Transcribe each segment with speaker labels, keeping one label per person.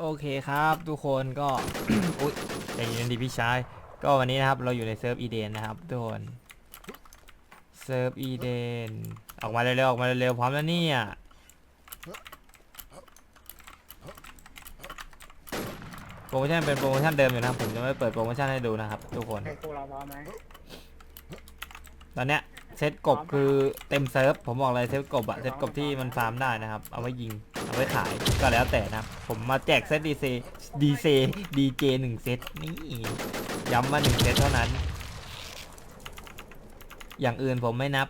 Speaker 1: โอเคครับทุกคนก็ อุ๊ยใจเย็นดีพี่ชาย ก็วันนี้นะครับ เราอยู่ในเซิร์ฟอีเดนนะครับทุกคนเซิร์ฟอีเดนออกมาเร็วๆออกมาเร็วๆพร้อมแล้วเนี่ยโปรโมชั่นเป็นโปรโมชั่นเดิมอยู่นะครับผมจะไม่เปิดโปรโมชั่นให้ดูนะครับ ทุกคน
Speaker 2: ให้พวกเราพร้อมไหม
Speaker 1: ตอนเนี้ยเซตกบคือเต็มเซิร์ฟผมบอกเลยเซตกบอะเซตกบที่มันฟาร์มได้นะครับ เอาไว้ยิง เอาไว้ขายก็แล้วแต่นะครับผมมาแจกเซตดีเซดีเซดีเจหนึ่งเซตนี่ย้ำมาหนึ่งเซตเท่านั้น อย่างอื่นผมไม่นับ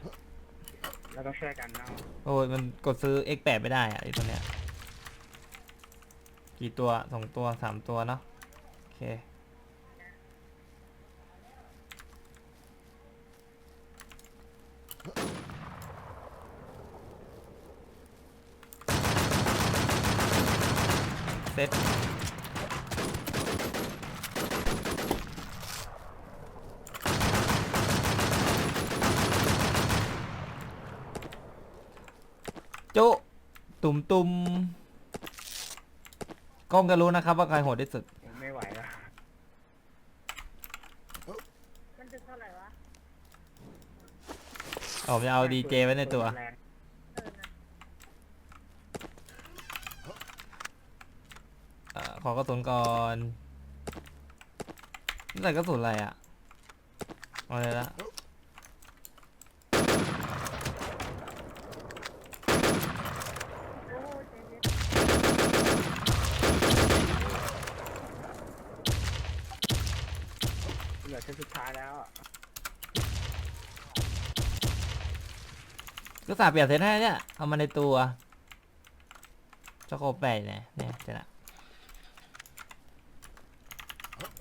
Speaker 2: เราต้องช่วยกันเนาะ
Speaker 1: โอ้ยมันกดซื้อ X8 ไม่ได้อะไอตัวเนี้ยกี่ตัวสองตัวสามตัวเนาะโอเค ตโจะตุ่มตุ่มกล้องก็รู้นะครับว่าใครโหดที่สุด
Speaker 2: ผมไม่ไหวแล้ว
Speaker 3: มันดึกเท่าไหร่วะ
Speaker 1: ผมจะเอาดีเจไว้ในตัว
Speaker 2: แรง
Speaker 3: เออนะ
Speaker 1: เอ่อ ขอกระสุนก่อนนี่ใส่กระสุนอะไรอะเอาเลยละ
Speaker 3: โอ้เจ๊เจ๊
Speaker 2: เหลือเส้นสุดท้ายแล้วอะ
Speaker 1: ก็สาเปลี่ยนเซตให้เนี่ย เอามาในตัวจะโคไปเนี่ยเนี่ยเจะนะ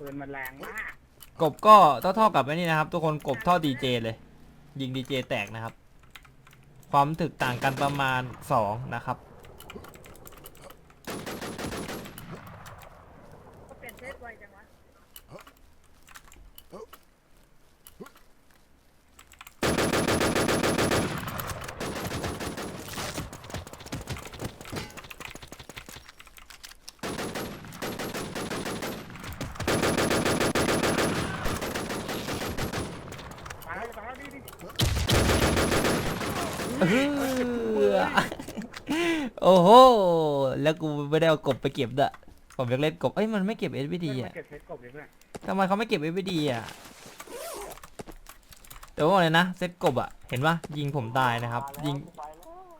Speaker 2: ปืนมันแรงมาก
Speaker 1: กบก็เท่าเท่ากับไอ้นี่นะครับ ทุกคนกบเท่าดีเจเลย ยิงดีเจแตกนะครับ ความถึกต่างกันประมาณสองนะครับ
Speaker 3: ก็เปลี่ยนเทสไวจังวะ
Speaker 2: มาแล้วมาแล้วดิดิ
Speaker 1: เอื้อโอ้โห แล้วกูไม่ได้เอากบไปเก็บด้วยผมอยากเล่นกบ เอ้ยมันไม่เก็บ SVD
Speaker 2: เพื่อน
Speaker 1: อะ
Speaker 2: มาเก็บเซตกบเลยเพื่อน
Speaker 1: ทำไมเขาไม่เก็บ SVD อะแต่ว่าเลยนะเซตกบอะ เห็นปะยิงผมตายนะครับ ยิง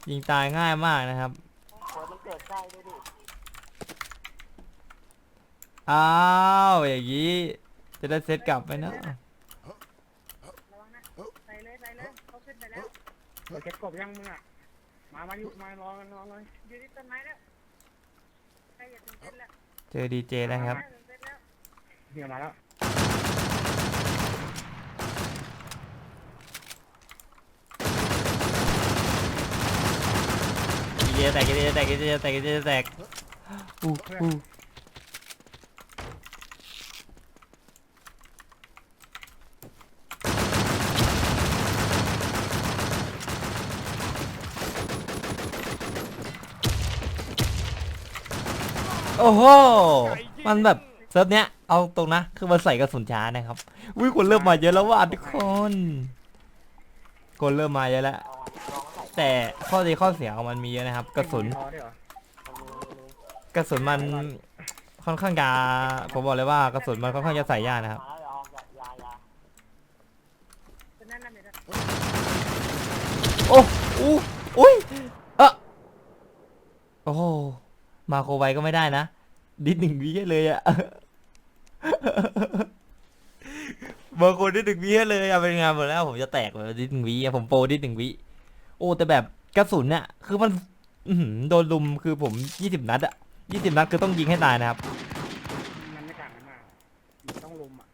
Speaker 1: ยิงตายง่ายมากนะครับ
Speaker 2: มันเกิดใกล้ด้วยดิ
Speaker 1: อ้าวอย่างนี้จะได้เซตกลับไปเนอะ
Speaker 3: ระวังนะไปเลยไปเลยเขาขึ้นไปแล้ว
Speaker 2: เหลือเซตกบยังมึงอะ มา มาอยู่มารอกันรอเลย
Speaker 3: อยู่ที่ต้นไม้แล้วใครอย่าถึงเส้นแล้ว
Speaker 1: เจอดีเจแล้วครับ
Speaker 3: ถึงเส้นแล้ว
Speaker 2: เดี๋ยวมาแล้ว
Speaker 1: ดีเจแตกดีเจแตกดีเจแตกดีเจแตกอู้อู้ โอ้โห มันแบบเซิร์ฟเนี้ย เอาตรงนะ คือมันใส่กระสุนช้านะครับวิคนเริ่มมาเยอะแล้วว่ะทุกคน คนเริ่มมาเยอะแล้ว แต่ข้อดีข้อเสียของมันมีเยอะนะครับ กระสุน
Speaker 2: ก
Speaker 1: ระสุนมันค่อนข้างจะผมบอกเลยว่ากระสุนมันค่อนข้างจะใส่ยากนะครับ โอ้อู้อุ้ยเอะโอ้ มาโครไวก็ไม่ได้นะ ดิดหนึ่งวิเลยอะบางคนดิดหนึ่งวิเลยอะเป็นไงานหมดแล้ว ผมจะแตกเลยดิดหนึ่งวิอะผมโปรดิดหนึ่งวิโอ้แต่แบบกระสุนเนี่ยคือมันอื้อหือโดนลุมคือผมยี่สิบนัดอะยี่สิบนัดคือต้องยิงให้ตายนะครับ
Speaker 2: มันไม่ต่างกันมากมันต้องลุมอะ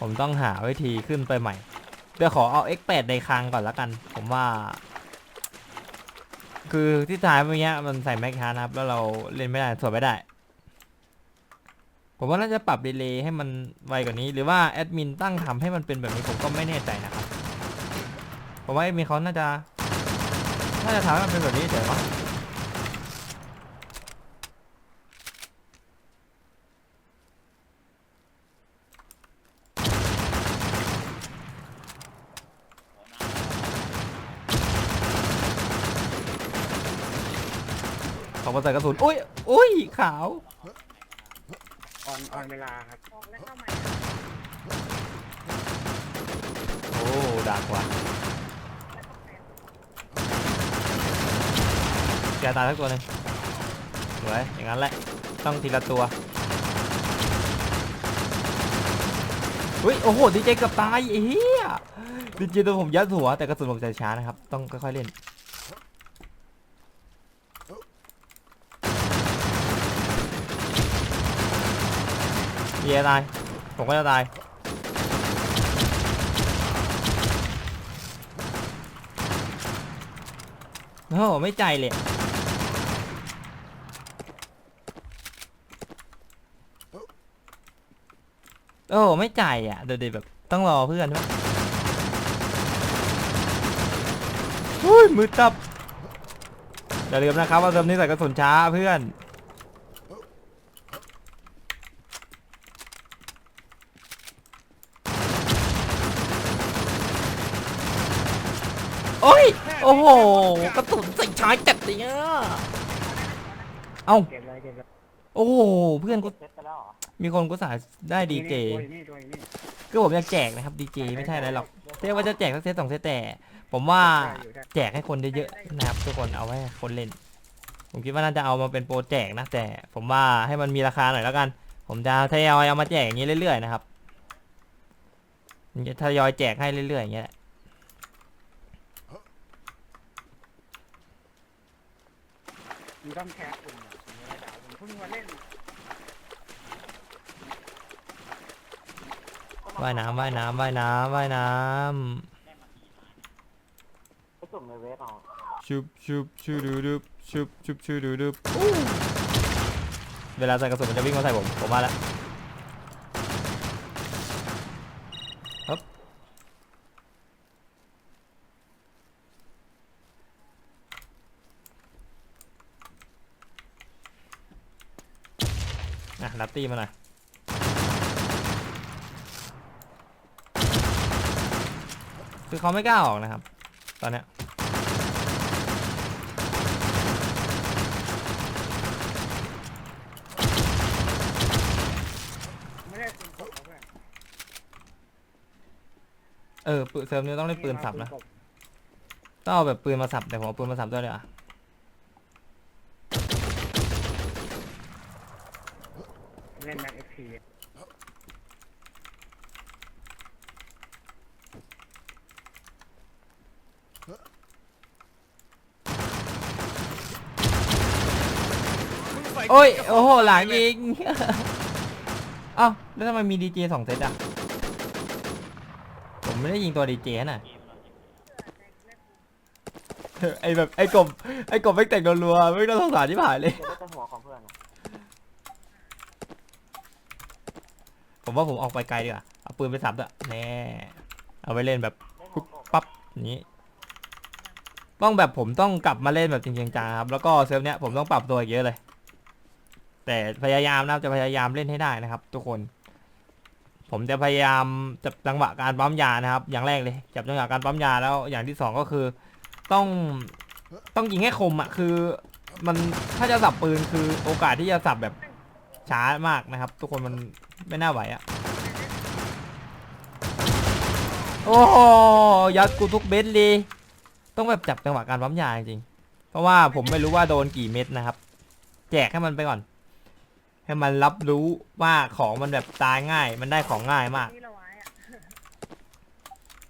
Speaker 1: ผมต้องหาวิธีขึ้นไปใหม่ เดี๋ยวขอเอา X8 ในคลังก่อนละกัน ผมว่า คือที่ท้ายเมื่อกี้มันใส่แม็กชาร์นะครับ แล้วเราเล่นไม่ได้สวดไม่ได้ ผมว่าน่าจะปรับดีเลย์ให้มันไวกว่านี้ หรือว่าแอดมินตั้งทำให้มันเป็นแบบนี้ผมก็ไม่แน่ใจนะครับผมว่าแอดมินเขาน่าจะถ้าจะทำให้มันเป็นแบบนี้เฉยมั้ เขาก็ใส่กระสุนอุ้ยอุ้ยขาว
Speaker 2: ออนออนเวลาครับ
Speaker 3: ออกแล้วเข้าใหม่
Speaker 1: โอ้ดักว่ะแกตายทั้งตัวหนึ่งสวยอย่างนั้นแหละ ต้องทีละตัวอุ้ยโอ้โหดีเจเกับตายไอ้เหี้ยดีเจตัวผมยัดหัวแต่กระสุนผมจะช้านะครับ ต้องค่อยๆเล่น เจตาย ผมก็จะตาย โอ้โหไม่ใจเลย โอ้โหไม่ใจอะเดี๋ยวแบบต้องรอเพื่อนใช่ไหมอุ้ยมือตับอย่าลืมนะครับว่าเติมนี้ใส่กระสุนช้าเพื่อน โอ้ย โอ้โหกระสุนใส่ช้าจัดเลยอะเอ้า
Speaker 2: เก็บเลยเก็บเลย
Speaker 1: โอ้โหเพื่อนกู
Speaker 2: เซ็ตไปแล้วเหรอ
Speaker 1: มีคนกูสายได้ดีเจ
Speaker 2: ตัวอยู่นี่ตัวอยู่นี่
Speaker 1: ก็ผมอยากแจกนะครับดีเจไม่ใช่อะไรหรอกเรียกว่าจะแจกสักเซตสองเซตแต่ ผมว่า
Speaker 2: ได้อยู่ได้
Speaker 1: แจกให้คนเยอะๆนะครับทุกคนเอาไว้ให้คนเล่น ผมคิดว่าน่าจะเอามาเป็นโปรแจกนะแต่ ผมว่าให้มันมีราคาหน่อยแล้วกัน ผมจะทยอยเอามาแจกอย่างนี้เรื่อยๆนะครับผมจะทยอยแจกให้เรื่อยๆอย่างเงี้ยแหละ
Speaker 2: มันต้องแคสอุ่นผมไม่ได้ด่าผมเพิ่งมาเล่น
Speaker 1: ว่ายน้ำว่ายน้ำว่ายน้ำว่ายน้
Speaker 2: ไปสุ่มในเวฟเอาำ
Speaker 1: ชุบชุบชูดูดูชุบชุบชูดูดูเวลาใส่กระสุนมันจะวิ่งมาใส่ผม ผมมาแล้ว นัตตี้มาหน่อยคือเขาไม่กล้าออกนะครับ ตอนเนี้ย
Speaker 2: เอ
Speaker 1: อปืนเซิร์ฟนี้ต้องเล่นปืนสับนะต้องเอาแบบปืนมาสับแต่ผมเอาปืนมาสับด้วยเลยอะ
Speaker 2: เล่นแม็กเอฟพี
Speaker 1: โอ้ยโอ้โหหลังยิงเอ้าแล้วทำไมมีดีเจสองเซตอะผมไม่ได้ยิงตัวดีเจน่ะไอแบบไอกบไอกบไม่แต่งรัวๆไม่ต้องสงสารที่ผ่านเลย
Speaker 2: เดี๋ยวได้แต่หัวของเพื่อน
Speaker 1: ผมว่าผมออกไปไกลดีกว่าเอาปืนไปสับด้วยแน่เอาไปเล่นแบบปุ๊บปั๊บอย่างนี้ต้องแบบผมต้องกลับมาเล่นแบบจริงๆจังๆครับแล้วก็เซิร์ฟเนี้ยผมต้องปรับตัวอีกเยอะเลย แต่พยายามนะครับจะพยายามเล่นให้ได้นะครับ ทุกคน ผมจะพยายามจับจังหวะการปั๊มยานะครับ อย่างแรกเลยจับจังหวะการปั๊มยาแล้วอย่างที่สองก็คือ ต้องต้องยิงให้คมอะคือ มันถ้าจะสับปืนคือโอกาสที่จะสับแบบช้ามากนะครับ ทุกคนมันไม่น่าไหวอะโอ้ยัดกูทุกเม็ดเลยต้องแบบจับจังหวะการปั๊มยาจริงเพราะว่าผมไม่รู้ว่าโดนกี่เม็ดนะครับ แจกให้มันไปก่อน ให้มันรับรู้ว่าของมันแบบตายง่าย มันได้ของง่ายมาก
Speaker 3: นี่เราไว้อะ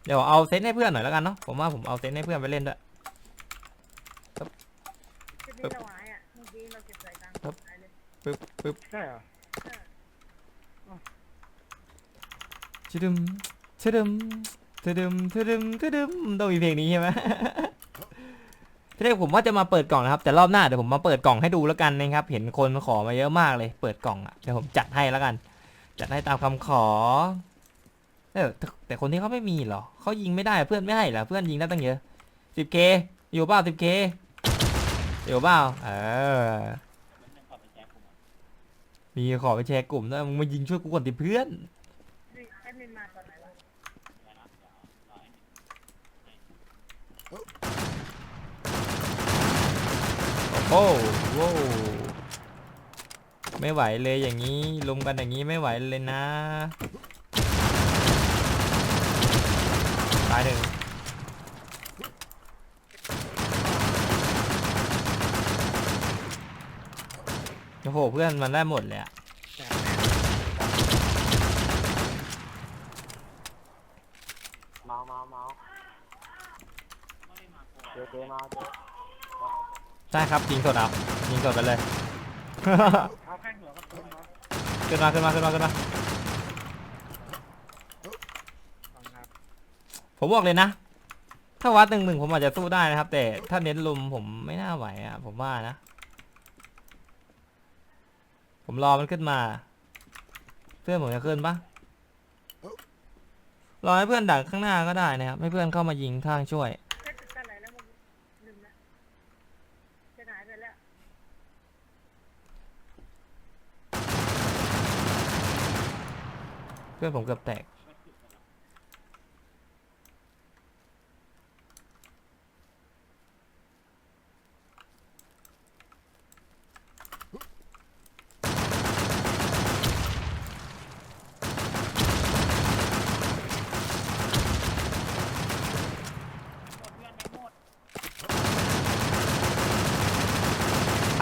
Speaker 1: เดี๋ยวเอาเซตให้เพื่อนหน่อยแล้วกันเนาะ ผมว่าผมเอาเซตให้เพื่อนไปเล่นด้วย
Speaker 3: ชุดนี้เราไว้อะเมื่อกี้เราเก็บใส่ตังค์
Speaker 1: ครับ
Speaker 3: ไปเลย
Speaker 1: ปึ๊บปึ๊บ
Speaker 2: ใช่เหรอ
Speaker 1: ชะดึมชะดึมชะดึมชะดึมชะดึมต้องมีเพลงนี้ใช่ไหม ทีแรกผมว่าจะมาเปิดกล่องนะครับ แต่รอบหน้าเดี๋ยวผมมาเปิดกล่องให้ดูแล้วกันนะครับ เห็นคนขอมาเยอะมากเลย เปิดกล่องอะเดี๋ยวผมจัดให้แล้วกัน จัดให้ตามคำขอเออแต่คนที่เขาไม่มีเหรอเขายิงไม่ได้เพื่อนไม่ให้เหรอเพื่อนยิงได้ตั้งเยอะ 10k อยู่เปล่า 10k อยู่เปล่าเออมีขอไปแชร์กลุ่มด้วยมึงมายิงช่วยกูก่อนดิเพื่อน
Speaker 3: แอดมินมาตอนไหนวะ
Speaker 1: โอ้โหโว้ไม่ไหวเลยอย่างนี้ลุมกันอย่างนี้ไม่ไหวเลยนะตายหนึ่งโอ้โหเพื่อนมันได้หมดเลยอะ
Speaker 4: เมาเมาเมาเจ๊เจ๊เมาเจ๊
Speaker 1: ใช่ครับยิงสดเอายิงสดไปเลย ขึ้นมาขึ้นมาขึ้นมาขึ้นมาผมบอกเลยนะ ถ้าวัดหนึ่งหนึ่งผมอาจจะสู้ได้นะครับ แต่ถ้าเน้นลุมผมไม่น่าไหวอะ ผมว่านะ ผมรอมันขึ้นมาเพื่อนผมจะขึ้นปะรอให้เพื่อนดักข้างหน้าก็ได้นะครับให้เพื่อนเข้ามายิงข้างช่วย
Speaker 3: เซ็ตกันไหนแล้วมึงลืมละจะหายไปแล้ว
Speaker 1: เพื่อนผมเกือบแตก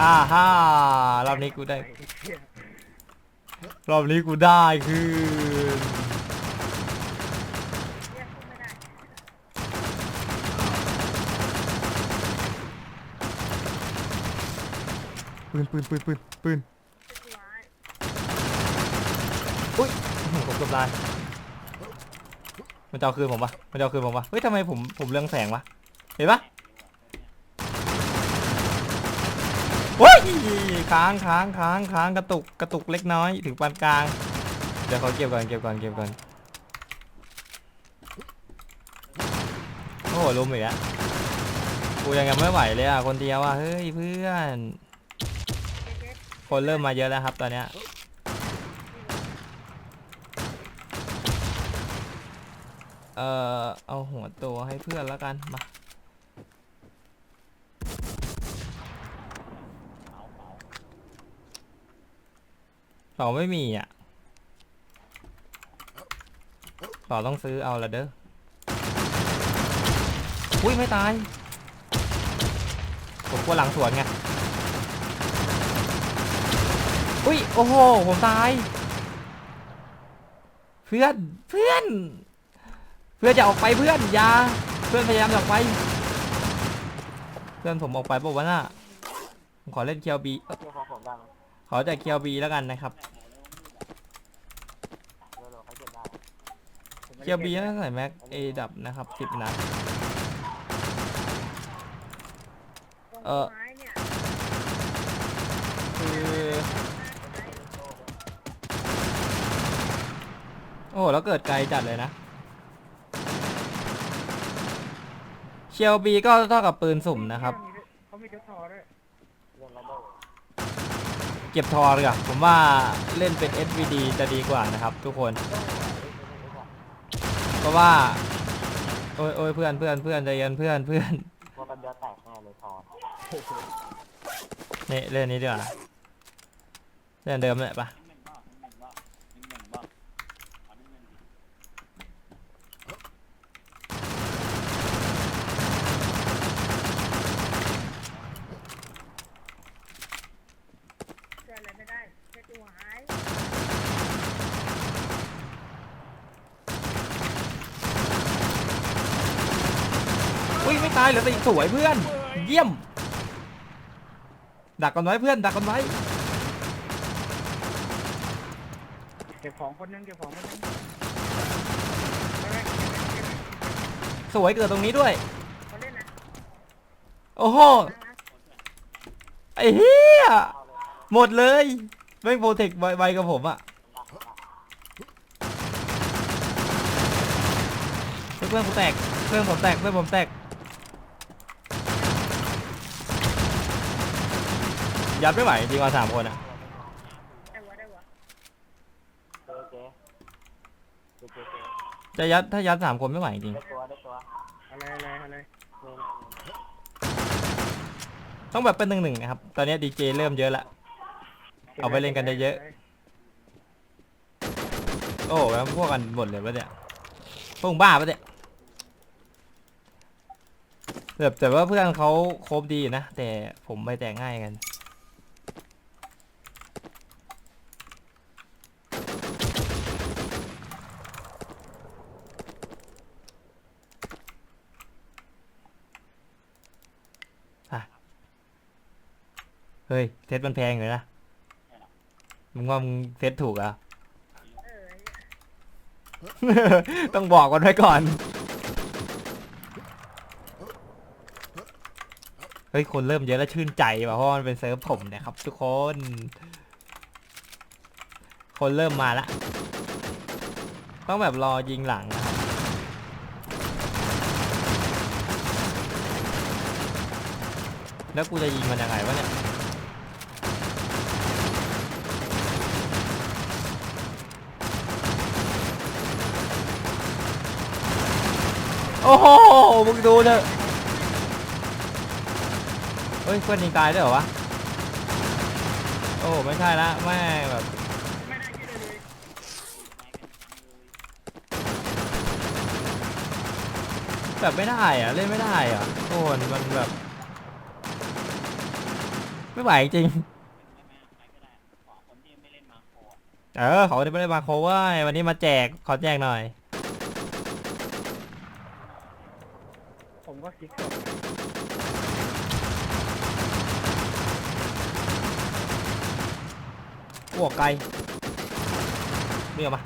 Speaker 1: อ่าฮ่ารอบนี้กูได้
Speaker 2: ไอ้เหี้ย
Speaker 1: รอบนี้กูได้คืน
Speaker 3: เรียกพูดไม่ได้
Speaker 1: ปืนปืนปืนปืนปืนอื้อหือผมกือบตายมันจะเอาคืนผมปะมันจะเอาคืนผมปะเฮ้ยทำไมผมผมเรืองแสงวะเห็นปะเฮ้ยค้างค้างค้างค้างกระตุกกระตุกเล็กน้อยถึงปานกลางเดี๋ยวเขาเก็บก่อนเก็บก่อนเก็บก่อนโอ้โหลุมอีกแล้วกูยังยังไม่ไหวเลยอะคนเดียวอะเฮ้ยเพื่อน คนเริ่มมาเยอะแล้วครับตอนเนี้ยเอ่อเอาหัวตัวให้เพื่อนแล้วกันมาเราไม่มีอะเราต้องซื้อเอาละเด้อ อุ้ยไม่ตาย ผมกลัวหลังสวนไง อุ้ยโอ้โหผมตาย เพื่อนเพื่อน เพื่อนจะออกไปเพื่อนอย่าเพื่อนพยายามจะออกไป เพื่อนผมออกไปบอกว่าวะน่ะผมขอเล่นเคียวบี
Speaker 4: ขอ
Speaker 1: แต่เคียวบีแล้วกันนะครับ
Speaker 4: เคียวบได้
Speaker 2: ผมไม่ได้
Speaker 1: เคียวบีน่าใส่แม็กเอดับนะครับสิบนัดเอ่อ โอ้โหแล้วเกิดไกลจัดเลยนะเคียวบีก็เท่ากับปืนสุ่มนะครับ
Speaker 2: เขามีเจ้าทอด้วย
Speaker 4: เรื่องระเบิด
Speaker 1: เก็บทอเลยอะผมว่าเล่นเป็น SVD จะดีกว่านะครับ ทุกคน เพราะว่า โอ้ยโอ้ยเพื่อนเพื่อนเพื่อนใจเย็นเพื่อนเพื่อน
Speaker 4: ว่ากันเดียวแตกแน่เลยทอน
Speaker 1: นี่เล่นนี้ดีกว่าเล่นเดิมเลยปะ
Speaker 3: เจออะไรไม่ได้เซ็ตหัวหาย
Speaker 1: อุ้ยไม่ตายเหลือแต่อีก สวยเพื่อน เยี่ยม ดักกันไว้เพื่อนดักกันไว้
Speaker 2: เก็บของคนนึงเก็บของคนนึงไม่ไม่เก็บไม่เก็บไม่
Speaker 1: สวยเกิดตรงนี้ด้วย
Speaker 3: เขาเล่นนะ
Speaker 1: โอ้โห
Speaker 3: นั่งนะ
Speaker 1: ไอ้เหี้ยหมดเลยแม่งโปรเทคไวๆกับผมอะเพื่อนผมแตกเพื่อนผมแตกเพื่อนผมแตก ยัดไม่ไหวจริงๆว่าสามคนอะ
Speaker 3: ได้หัวได้หัว
Speaker 4: เจ๊เจ๊เจ๊เจ๊เจ๊
Speaker 1: จะยัดถ้ายัดสามคนไม่ไหวจริง
Speaker 4: ได้ตัวได้ตัว
Speaker 2: อะไรอะไรอะไร
Speaker 4: เงิน
Speaker 1: ต้องแบบเป็นหนึ่งหนึ่งนะครับตอนนี้ดีเจเริ่มเยอะละ เอาไปเล่นกันได้เยอะ โอ้แล้วพวกกันหมดเลยวะเนี่ยพวกมึงบ้าปะเนี่ยแบบแต่ว่าเพื่อนเขาครบดีนะแต่ผมไปแต่งง่ายกัน เฮ้ยเซตมันแพงเลยนะมึงว่ามึงเซตถูกอะ
Speaker 3: เออ
Speaker 1: ต้องบอกกันไว้ก่อน เฮ้ย คนเริ่มเยอะแล้วชื่นใจว่ะเพราะมันเป็นเซิร์ฟผมนะครับ ทุกคน คนเริ่มมาละ ต้องแบบรอยิงหลังนะครับ แล้วกูจะยิงมันยังไงวะเนี่ย โอ้โหมึงดูเถอะเฮ้ยเพื่อนยิงตายด้วยเหรอวะ โอ้ไม่ใช่ละแม่แบบแบบไม่ได้อะเล่นไม่ได้อะโอ้มันมันแบบ ไม่ไหวจริงเออเขาไม่ได้มาโคเว้ยวันนี้มาแจกขอแจกหน่อย
Speaker 2: ผมก็คิดจบ
Speaker 1: อ้วไกลเรียกมา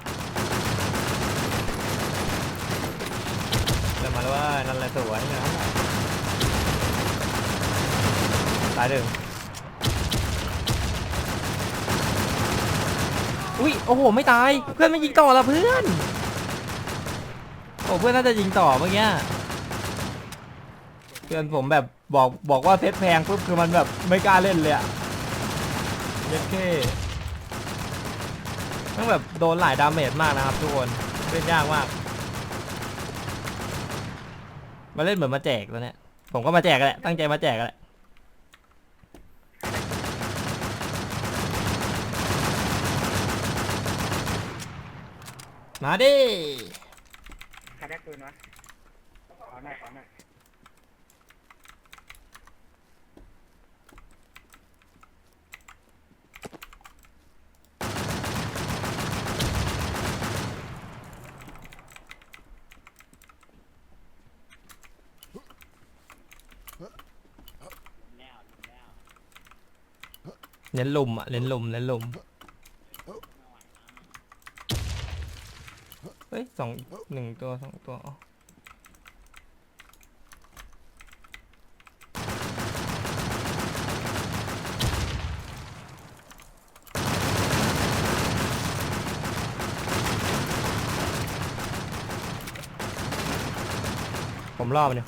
Speaker 1: เริ่มมาแล้วว่านั่นแหละสวยนะตายหนึ่งอุ้ยโอ้โหไม่ตายเพื่อนไม่ยิงต่อละเพื่อนโอ้เพื่อนน่าจะยิงต่อเมื่อกี้ เพื่อนผมแบบบอกบอกว่าเซตแพงปุ๊บคือมันแบบไม่กล้าเล่นเลยอะเย็ดเท่ต้องแบบโดนหลายดาเมจมากนะครับทุกคนเล่นยากมากมาเล่นเหมือนมาแจกแล้วเนี่ยผมก็มาแจกแหละตั้งใจมาแจกกันแหละมาดิ
Speaker 2: ใครได้ปืนวะเอหน่อยเอหน่อย
Speaker 1: น้นลุมอะเน้นลุมเน้นลุมเฮ้ยสองหนึ่งตัวสองตัวอ๋อผมรอบเนี่ย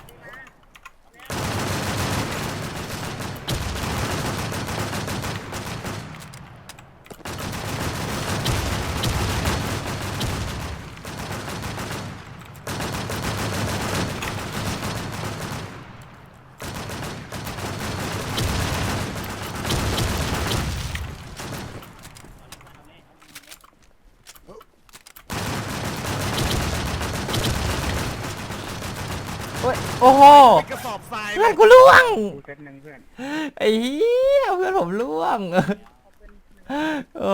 Speaker 2: กระสอบทราย
Speaker 1: เพื่อนกูล่วง
Speaker 2: กูเซตหนึ่งเพื่อน
Speaker 1: ไอ้เหี้ยเพื่อนผมล่วง โอ้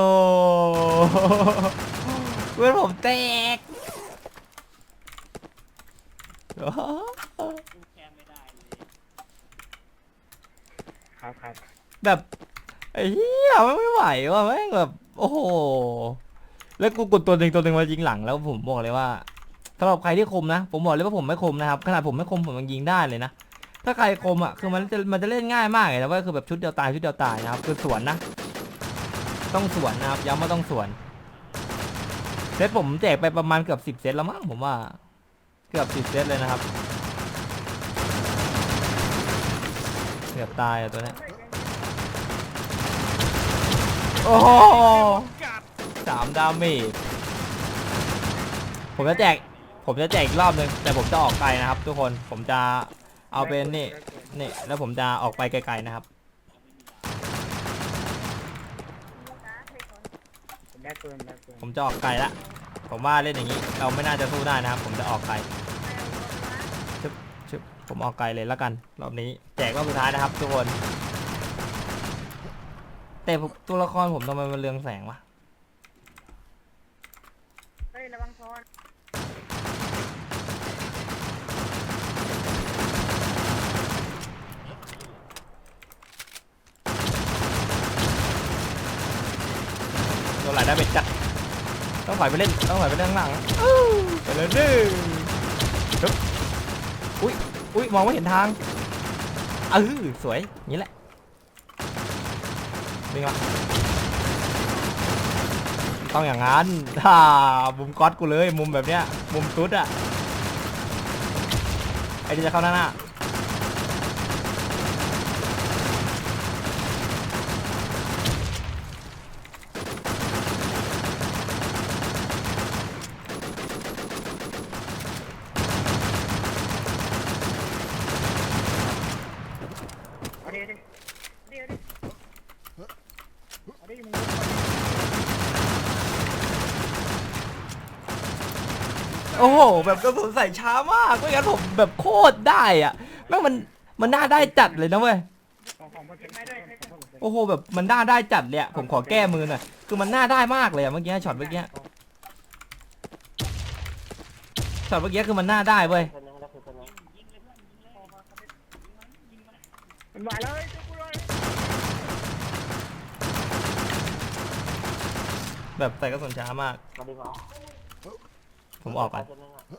Speaker 1: เพื่อนผมแตกโอ้
Speaker 2: ครับครับ
Speaker 1: แบบไอ้เหี้ยมันไม่ไหวว่ะแม่งแบบ โอ้โห แล้วกูกดตัวหนึ่งตัวหนึ่งมายิงหลังแล้วผมบอกเลยว่า สำหรับใครที่คมนะ ผมบอกเลยว่าผมไม่คมนะครับขนาดผมไม่คมผมยังยิงได้เลยนะ ถ้าใครคมอะคือมันจะมันจะเล่นง่ายมากเลยนะว่าคือแบบชุดเดียวตายชุดเดียวตายนะครับคือสวนนะ ต้องสวนนะครับย้ำว่าต้องสวนเซตผมแจกไปประมาณเกือบสิบเซตแล้วมั้งผมว่า เกือบสิบเซตเลยนะครับเกือบตายอะตัวเนี้ยโอ้โหสามดาเมจผมจะแจก ผมจะแจกอีกรอบนึงแต่ผมจะออกไกลนะครับ ทุกคนผมจะเอาเป็นนี่นี่แล้วผมจะออกไปไกลๆนะครับ
Speaker 2: ผมได้ปืนได้ปืน
Speaker 1: ผมจะออกไกลละผมว่าเล่นอย่างนี้เราไม่น่าจะสู้ได้นะครับ ผมจะออกไกลชึบผมออกไกลเลยแล้วกัน รอบนี้แจกรอบสุดท้ายนะครับ ทุกคน แต่ผมตัวละครผมทำไมมันเรืองแสงวะ
Speaker 3: เฮ้ยระวังซ้อน
Speaker 1: ได้เป็นจัดต้องถอยไปเล่นต้องถอยไปเล่นข้างหลังไปเลยดิปึ๊บอุ้ยอุ้ยมองไม่เห็นทางเออสวยนี้แหละนี่วะต้องอย่างนั้นฮ่ามุมก๊อตกูเลยมุมแบบเนี้ยมุมตุ๊ดอะไอ้ที่จะเข้าหน้าหน้า
Speaker 2: ดิเอาดิ
Speaker 3: เดี๋ยวดิ
Speaker 2: เอาดิมึง
Speaker 1: โอ้โหแบบกระสุนใส่ช้ามากไม่งั้นผมแบบโคตรได้อะแม่งมันมันน่าได้จัดเลยนะเว้ย
Speaker 2: ของของมันเป็นไม่ได้
Speaker 1: โอ้โหแบบมันน่าได้จัดเลยอะผมขอแก้มือหน่อยคือมันน่าได้มากเลยอะเมื่อกี้ช็อตเมื่อกี้ช็อตเมื่อกี้คือมันน่าได้เว้ย
Speaker 4: นนึงแล้วคือคนนึง
Speaker 2: มันมาเลยเจ้ากูเลย
Speaker 1: แบบใส่กระสุนช้ามาก
Speaker 4: มาดึงออ
Speaker 1: ผมออกก่อน
Speaker 4: คนนึงอะ
Speaker 2: ผ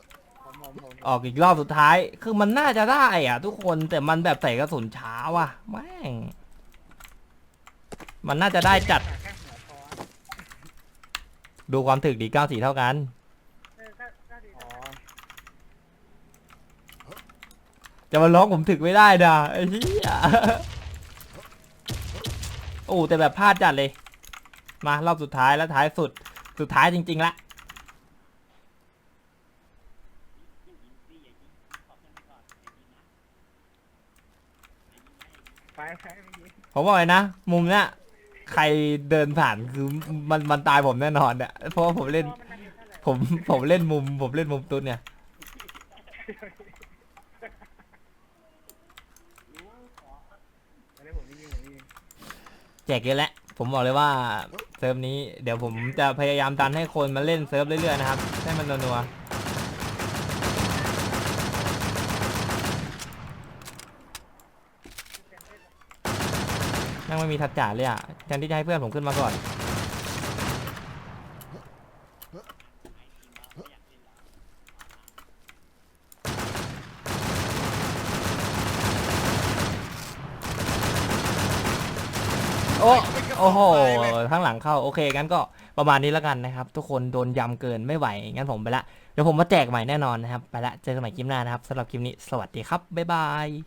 Speaker 2: มผมผม
Speaker 1: ออกอีกรอบสุดท้าย คือมันน่าจะได้อะทุกคนแต่มันแบบใส่กระสุนช้าว่ะแม่ง มันน่าจะได้จัด ดูความถึกดี94เท่ากัน
Speaker 3: เออก็ก็ดี
Speaker 2: อ๋อ
Speaker 1: จะมาร้องผมถึกไม่ได้นะไอ้เหี้ยโอ้แต่แบบพลาดจัดเลย มารอบสุดท้ายแล้วท้ายสุดสุดท้ายจริง ๆละผมบอกเลยนะ มุมเนี้ยใครเดินผ่านคือมันมันตายผมแน่นอนเนี่ยเพราะว่าผมเล่น ผมผมเล่นมุม ผมเล่นมุมตุ้นเนี่ย
Speaker 2: อันนี้ผมไม่ยิงผมไม่ยิง
Speaker 1: แจกเยอะแล้วผมบอกเลยว่าเซิร์ฟนี้เดี๋ยวผมจะพยายามดันให้คนมาเล่นเซิร์ฟเรื่อยๆนะครับให้มันนัวๆนั่งไม่มีทัดจ่าเลยอะแทนที่จะให้เพื่อนผมขึ้นมาก่อน โอ้โอ้โห ข้างหลังเข้าโอเคงั้นก็ประมาณนี้แล้วกันนะครับ ทุกคนโดนยำเกินไม่ไหวงั้นผมไปละเดี๋ยวผมมาแจกใหม่แน่นอนนะครับ ไปละเจอกันใหม่คลิปหน้านะครับสำหรับคลิปนี้สวัสดีครับบ๊ายบาย